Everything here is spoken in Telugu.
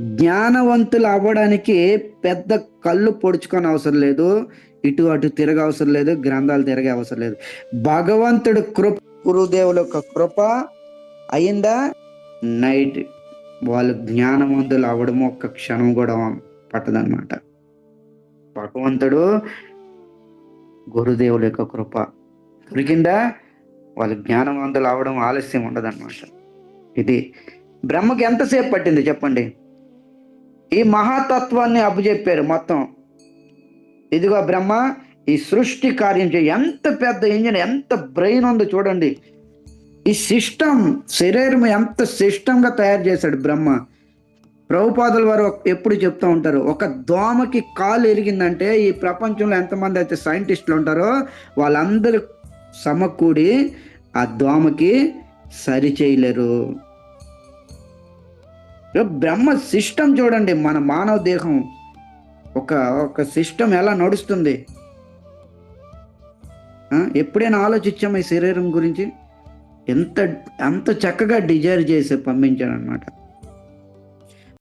జ్ఞానవంతులు అవ్వడానికి పెద్ద కళ్ళు పొడుచుకొని అవసరం లేదు. ఇటు అటు తిరగ అవసరం లేదు గ్రంథాలు తిరగే అవసరం లేదు. భగవంతుడు కృప గురుదేవుల యొక్క కృప అయిందా? నైట్ వాళ్ళు జ్ఞానవంతులు అవ్వడం ఒక్క క్షణం కూడా పట్టదనమాట భగవంతుడు గురుదేవుల యొక్క కృప దొరికిందా వాళ్ళు జ్ఞానవంతులు అవ్వడం ఆలస్యం ఉండదన్నమాట. ఇది బ్రహ్మకి ఎంతసేపు పట్టింది? చెప్పండి. ఈ మహాతత్వాన్ని అప్పచెప్పారు మొత్తం. ఇదిగో బ్రహ్మ ఈ సృష్టి కార్యం చేయ. ఎంత పెద్ద ఇంజిన్ ఎంత బ్రెయిన్ ఉందో చూడండి. ఈ సిస్టమ్ శరీరం ఎంత సిస్టంగా తయారు చేశాడు బ్రహ్మ. ప్రభుపాదుల వారు ఎప్పుడు చెప్తూ ఉంటారు ఒక దోమకి కాలు ఎరిగిందంటే ఈ ప్రపంచంలో ఎంతమంది అయితే సైంటిస్టులు ఉంటారో వాళ్ళందరూ సమకూడి ఆ దోమకి సరి చేయలేరు. బ్రహ్మ సిస్టమ్ చూడండి మన మానవ దేహం. ఒక ఒక సిస్టమ్ ఎలా నడుస్తుంది? ఎప్పుడైనా ఆలోచించాము ఈ శరీరం గురించి? ఎంత అంత చక్కగా డిజైర్ చేసి పంపించాడు అనమాట